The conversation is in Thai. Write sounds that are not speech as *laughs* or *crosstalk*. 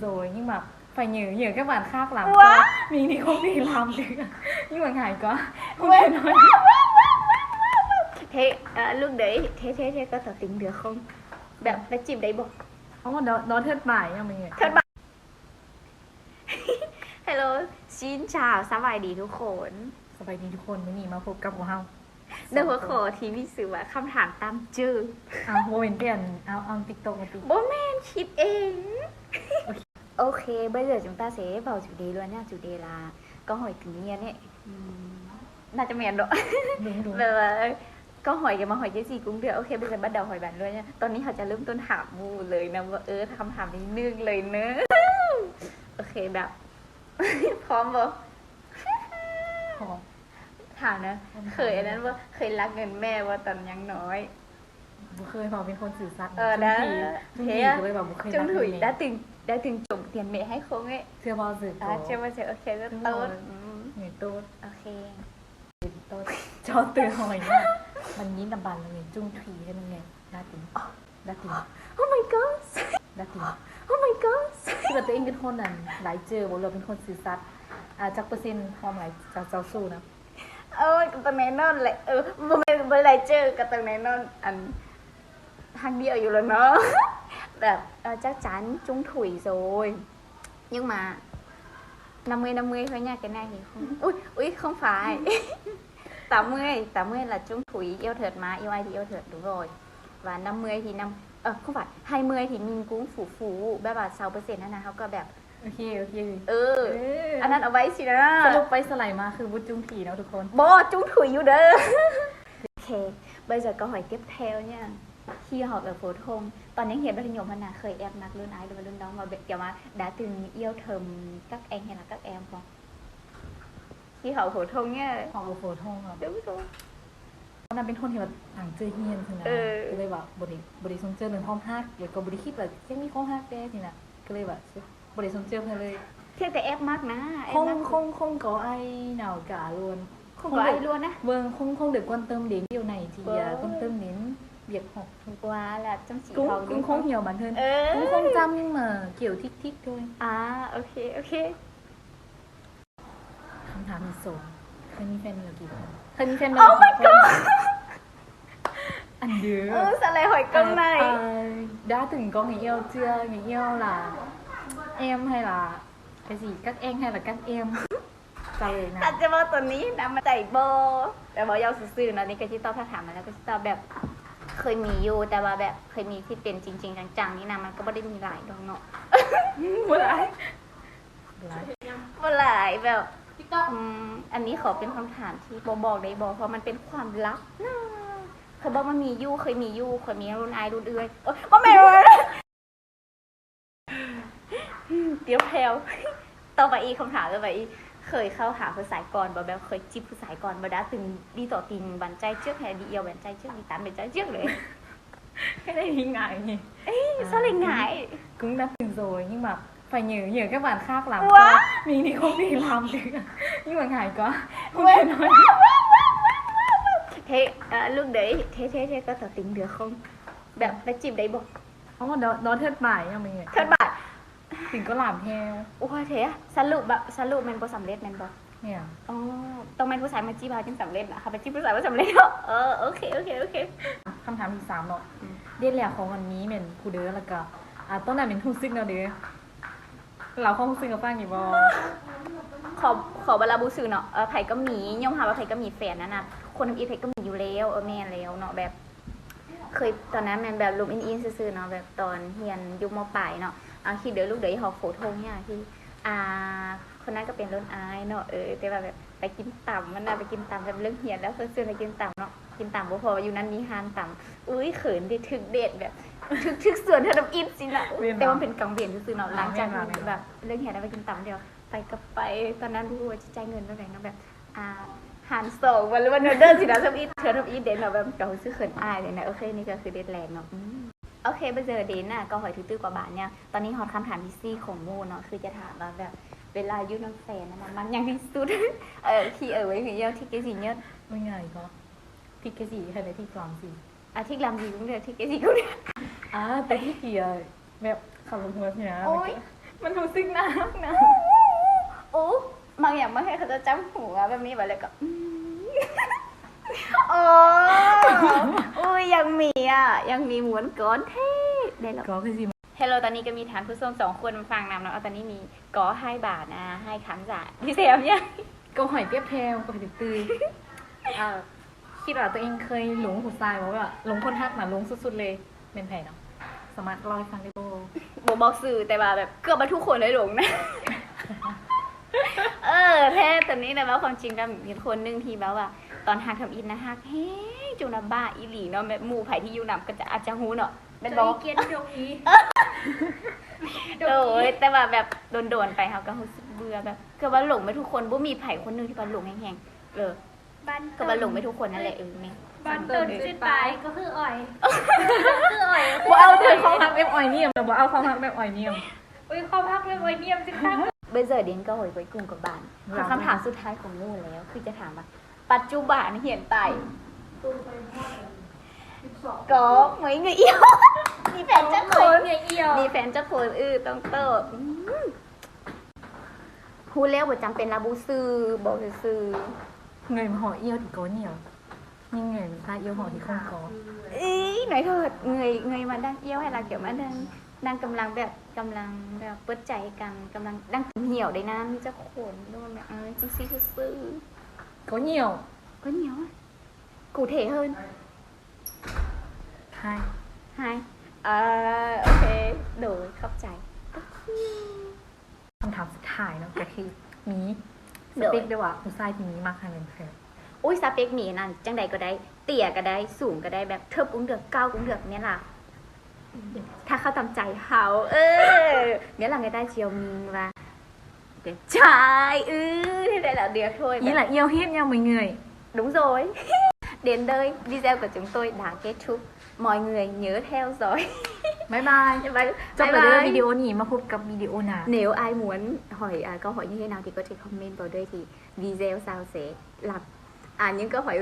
rồi nhưng mà phải nhờ nhờ các bạn khác làm Quá. cho mình thì không thể làm được *laughs* nhưng mà ngại quá không Quá. thể nói thế à, lúc đấy thế thế thế có tỏ tình được khôngแบบไปจีบได้บอก Ồ, đó, đó thất bại nha mình ธบาย *laughs* ฮัลโหลชินชาวสบายดีทุกคน สบายดีทุกคนวันนี้มาพบกับพวกเรา เดี๋ยวหัวขอทีวิสือว่าคำถามตามจื่อเอาโมเมนเปลี่ยนเอาเอาติ๊กต็อกมาติ๊ก bố mẹ คิดเอง ok bây giờ chúng ta sẽ vào chủ đề luôn nha chủ đề là câu hỏi tự nhiên ấy Ừm, là cho mẹ độ ดุ้งดุ้งแบบว่าก็หอยกันมาหอย cái gì cũng được โอเค bây giờ bắt đầu hỏi bạn luôn nha ตอนนี้เขาจะเริ่มต้นถามมูเลยนะว่าเออคำถามนี้นึงเลยเนอะโอเคแบบ พร้อมบ่ขอ ถามนะเคยอันนั้นว่าเคยรักเงินแม่ว่าตอนยังน้อยบุเคยพอเป็นคนสื่อสารเออนะทุก thế ที à? ก็เลยแบบบุเคย Trung รัก Thủy เมย์ đã từng đã từng trộm tiền mẹ hay không ấy เชื่อว่าสื่อ à, chưa bao giờ ok rất Đúng tốt rồi. Ừ, เหนื่อยโต๊ด ok โต๊ดจอตื่นหอยมากมันยิ้มดำบันเลยจุ้งทรีให้มันไงดาติงดาติง oh my god ดาติง oh my god คือแบบตัวเองเป็นคนนั้นหลายเจอบอกเราเป็นคนสื่อสัตย์อ่าจากเปอร์เซ็นต์ความหลายจากเจ้าสู้นะ ôi cái tầng này nó lại ừ với với lại chơi cái tầng này nó ăn hàng điệu อยู่แล้วเนาะแบบ ờ, chắc chắn Trung Thủy rồi nhưng mà 50 50 thôi nha cái này thì không ui ui không phải 80 80 là Trung Thủy yêu thật mà yêu ai thì yêu thật đúng rồi và 50 thì năm ờ không phải 20 thì mình cũng phủ phủ แบบว่า6%นั่นนะเขาก็แบบ โอเค โอเค เออ เอออันนั้นเอาไว้สินะสรุปไปสไลด์มาคือบุญจุ้งทรีเนาะทุกคน Bố chúng thủy อยู่เด้อ Ok, bây giờ câu hỏi tiếp theo nha Khi học ở phổ thông, toàn những hiện rất nhiều mà là khởi em mặc luôn ái và luôn đó mà bị- kiểu mà đã từng yêu thầm các anh hay là các em không? Khi học phổ thông nha ออกโฟทงครับ Đúng rồi ตอนนั้นเป็นคนที่แบบต่างเจอเฮียนสินะเออ ก็เลยแบบบริบริสนเจอเรื่องความฮักเดี๋ยวก็บริคิดว่ายังมีความฮักแด้สินะก็เลยแบบ บริสนเจอเพื่อนเลย Thế thì em mắc ná ค Em ง mắc คง không có ai nào cả luôn không có ai luôn á vâng không không được quan tâm đến điều này thì Vâng. à, quan tâm đến việc học thôi Wow là chăm chỉ cũng học cũng đúng không không? hiểu bản thân Ừ. cũng không chăm nhưng mà kiểu thích thích thôi À ok ok คำถามที่สองเคยมีแฟนมากี่คนเคยมีแฟนมา Oh my กี่คนอันเดียว Ừ sao lại hỏi câu À, này à, đã từng có người yêu chưa người yêu là em hay là cái gì các em hay là các em trả lời อาจ nào จะว่าตัวนี้นะมาใจโบแต่บอกยาวซื่อๆเนาะนี่ก็ที่ตอบถ้าถามมาแล้วก็ที่ตอบแบบ เคยมีอยู่แต่ว่าแบบเคยมีที่เป็นจริง ๆ จังๆนี่นะมันก็ไม่ได้มีหลายดอกเนาะ Vừa lại Lại ว่าหลายแบบอืมอันนี้ขอเป็นคำถามที่บอบอกได้บอกเพราะมันเป็นความลับนะเคยบอกว่ามีอยู่เคยมีอยู่เคยมีรุ่นอายรุ่นเอื้อยโอ๊ยบ่แม่นเลย เดี๋ยวแพลวต่อไปอีกคำถามต่อไปอีกเคยเข้าหาผู้สายก่อนบ่แบบเคยจีบผู้สายก่อนบ่đã từng đi tỏ tình bạn trai trước hay đi yêu bạn trai trước đi tán bạn trai trước đấy *laughs* *laughs* Cái này thì ngại nhỉ sao lại ngại Cũng đã từng rồi nhưng mà phải nhờ nhờ các bạn khác làm Quá. cho Mình thì không thể làm được *laughs* Nhưng mà ngại quá Không Quá. thể nói thế à, lúc đấy thế thế thế có tỏ tình được không แบบไปจีบได้บอก Ồ, đó, đó thất bại nha mình เธอบ่าย Tình có làm theo โอ้ยเทอะสรุปแบบสรุปมันบ่สำเร็จแมันบ่ Nè อ๋อต้องเป็นผู้ชายมาจีบเราจึงสำเร็จนะค่ะไปจีบผู้ชายว่าสำเร็จเนาะเออโอเคโอเคโอเค คำถามที่สามเนาะอืมเรียนแหลกของวันนี้เป็นผู้เด้อแล้วก็อ่าต้นนั้นเป็นผู้ซึกเนาะเด้อเราเข้าผู้ซึกกับฟังอยู่บ่ขอขอเวลาบูสื่อเนาะเออไผ่ก็มีย่อมหาว่าไผ่ก็มีแฟนนะนะคนทำอีไผ่ก็มีอยู่แล้วเออแม่นแล้วเนาะแบบ เคยตอนนั้นมันแบบลุมอินอินซื่อๆเนาะแบบตอนเรียนอยุคมปลายเนาะ อ่าคิดเดี๋ยวลูกเดี๋ยวหอโฝทงเนี่ยที่อ่าคนนั้นก็เป็นรุ่นอายเนาะเออแต่ว่าแบบไปกินต่ำมันน่ะไปกินต่ำแบบเรื่องเหียนแล้วเพื่อนๆไปกินต่ำเนาะกินต่ำบ่พออยู่นั้นมีฮานต่ำอุ้ยเขินดิถึกเด็ดแบบถึกถึกส่วนเธอทำอินสินะอุ๊ยแต่ว่ามันเป็นกังเวียนซื่อๆเนาะหลังจากนั้นแบบเรื่องเหียนแล้วไปกินต่ำเดียวไปกับไปตอนนั้นรู้ว่าจะจ่ายเงินเท่าไหร่เนาะแบบอ่าหารสองวันหรือวันเดินสินะทำอีเธอทำอีเดนเนาะแบบเราซื้อเขินอายเลยนะโอเคนี่ก็คือเดนแลนด์เนาะอืม โอเคไปเจอเดนน่ะก็หอยถือตื้อกว่าบาทเนี่ย ตอนนี้ฮอตคำถามที่ซี่ของโมเนาะคือจะถามว่าแบบเวลายุ่งน้ำแฟนนะมันยังที่สุด เออที่เออไว้ người yêu thích cái gì nhất Mấy ngày có thích cái gì hay là thích làm gì à thích làm gì cũng được thích cái gì cũng được à tôi thích thì uh, mẹ khảo lục ngược nhá Ôi, มันรู้สึกน่ารักนะโอ้บางอย่างบางทีเขาจะจ้ำหัวแบบนี้แบบเลยก็อืม โอ้อุ้ยยังมีอะ ยังมีหมวนก้อนเท่ได้แล้วก็คือสิเฮลโลตอนนี้ก็มีฐานผู้ชมสองคนมาฟังนำเนาะเอาตอนนี้มีกอให้บาทนะให้ขันจ่าพี่เซมเนี่ยก็หอยเปียบแพรวก็หอยตือเอ่อคิดว่าตัวเองเคยหลงผู้ชายบอกว่าหลงคนทักนะหลงสุดๆเลยเป็นไผ่เนาะสามารถเล่าให้ฟังได้บ่บอกบอกสื่อแต่ว่าแบบเกือบมาทุกคนเลยหลงนะเออแท้ตอนนี้นะว่าความจริงก็มีคนหนึงที่แบบว่าต อนฮักทำอินนะฮักเฮ้จูนาบ้าอีหลีเนาะแบบหมู่ไผ่ที่อยู่นำก็จะอาจจะฮู้เนาะเป็นบอกเกียนดงอีโอ้ยแต่ว่าแบบโดนๆไปเขาก็รู้สึกเบื่อแบบก็ว่าหลงไม่ทุกคนบ่มีไผ่คนหนึงที่ว่าหลงแห้งๆเออบ้านก็ว่าหลงไม่ทุกคนนั่นแหละเออแม่บ้านเตินจุดปลายก็คืออ่อยคืออ่อยบ่เอาเธอความรักแบบอ่อยเนี่ยมเราบ่เอาความรักแบบอ่อยเนี่ยมอุ้ยความพักเลยอ่อยเนียมจริงจังเบเซอร์เดนก็หอยไว้กลุ่มกับบ้านครัคือบคำถามสุดท้ายของนู่นแล้ว คือจะถามว่า ปัจจุบันเหียนไตก็เหมือนเงี้ยเอี้ยวมีแฟนจะคนเนี่ยเอียวมีแฟนจะคนเออต้องเติบอืมพูดแล้วบ่จำเป็นระบุซื้อบอกซื้อเงยมาห่อเอี้ยวที่ก้อนเนี่ยยิ่งเงยมันพาเอี้ยวห่อที่ข้องคออีหน่อยเถิดเงยเงยมาดังเอี้ยวให้เราเกี่ยวมาดังดังกำลังแบบกำลังแบบเปิดใจกันกำลังดังเหี่ยวได้นะมีเจะขนด้วยแบบเออจริงซี่ซื่อ ก้อนเหนียวๆก็เหนียวอะกูเท hơn ใช่ hai à, ok đủ khóc chạy คำถามสุดท้ายเนาะก็คือมีสเดี๋ยวเปคด้วยว่าผู้ชายที่มีมากขนาดไหน ui sa pek mì nè chẳng đầy có đấy tỉa cái đấy sủng cái đấy bẹp thấp cũng được cao cũng được miễn là tha khao tầm chạy hảo ừ miễn là người ta chiều mình và đẹp trai ừ thế đây là được thôi นี่แหละเอี้ยวเฮ็ดเอี้ยวไม่เงย đúng rồi đến đây video của chúng tôi đã kết thúc mọi người nhớ theo dõi บ๊ายบาย bye จบ bye ไปเลย bye วิดีโอนี้มาพบกับวิดีโอหน้า Nếu ai muốn hỏi à, câu hỏi như thế nào thì có thể comment vào đây thì video sao sẽ làm à những câu hỏi